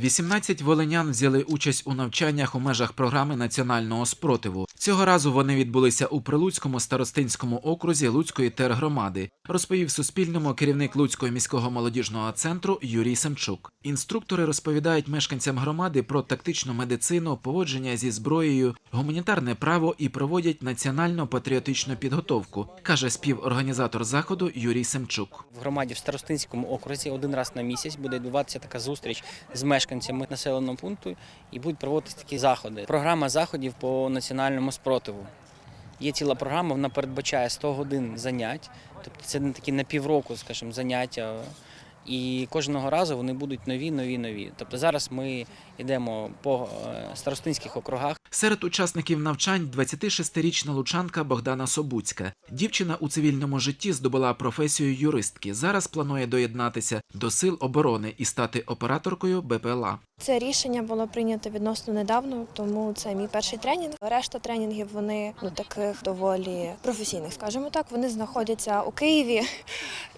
18 волинян взяли участь у навчаннях у межах програми національного спротиву. Цього разу вони відбулися у Прилуцькому старостинському окрузі Луцької тергромади, розповів Суспільному керівник Луцького міського молодіжного центру Юрій Семчук. Інструктори розповідають мешканцям громади про тактичну медицину, поводження зі зброєю, гуманітарне право і проводять національно-патріотичну підготовку, каже співорганізатор заходу Юрій Семчук. В громаді в Старостинському окрузі один раз на місяць буде відбуватися така зустріч з мешканцями населеного пункту і будуть проводитися такі заходи. Програма заходів по національному спротиву. Є ціла програма, вона передбачає 100 годин занять, тобто це не такі на півроку, скажімо, заняття. І кожного разу вони будуть нові, нові, нові. Тобто зараз ми йдемо по е, старостинських округах. Серед учасників навчань 26-річна лучанка Богдана Собуцька. Дівчина у цивільному житті здобула професію юристки. Зараз планує доєднатися до сил оборони і стати операторкою БПЛА. Це рішення було прийнято відносно недавно, тому це мій перший тренінг. Решта тренінгів вони ну таких доволі професійних, скажімо так. Вони знаходяться у Києві,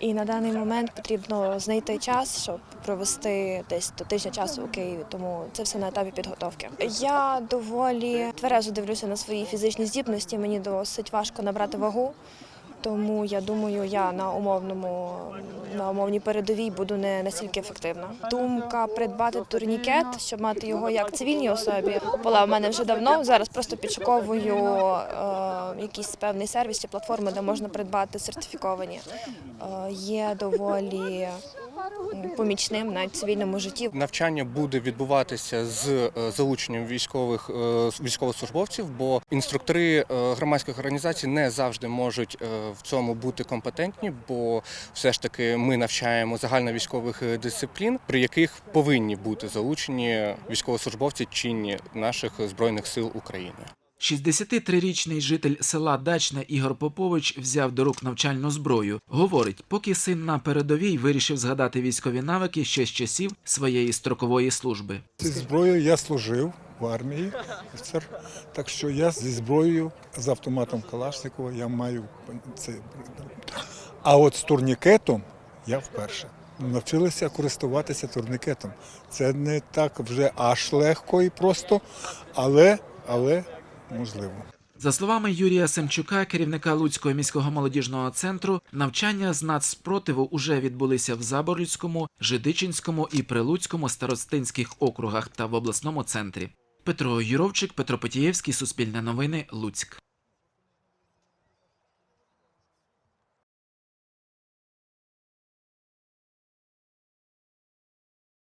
і на даний момент потрібно знайти час, щоб провести десь до тижня часу у Києві. Тому це все на етапі підготовки. Я доволі тверезо дивлюся на свої фізичні здібності. Мені досить важко набрати вагу. Тому я думаю, я на умовному на умовній передовій буду не настільки ефективна. Думка придбати турнікет, щоб мати його як цивільній особі, була в мене вже давно. Зараз просто підшуковую е, якийсь певний сервіс чи платформи, де можна придбати сертифіковані. Е, є доволі помічним навіть в цивільному житті. Навчання буде відбуватися з е, залученням військових е, військовослужбовців, бо інструктори е, громадських організацій не завжди можуть в цьому бути компетентні, бо все ж таки ми навчаємо загальновійськових е, дисциплін, при яких повинні бути залучені військовослужбовці чинні наших збройних сил України. 63-річний житель села Дачне Ігор Попович взяв до рук навчальну зброю. Говорить, поки син на передовій вирішив згадати військові навики ще з часів своєї строкової служби. Зі зброєю я служив в армії, офіцер. Так що я зі зброєю, з автоматом Калашникова я маю це. А от з турнікетом я вперше. Навчилися користуватися турнікетом. Це не так вже аж легко і просто, але, але можливо. За словами Юрія Семчука, керівника Луцького міського молодіжного центру, навчання з нацспротиву уже відбулися в Заборльському, Жидичинському і Прилуцькому старостинських округах та в обласному центрі. Петро Юровчик, Петро Потієвський, Суспільне новини, Луцьк.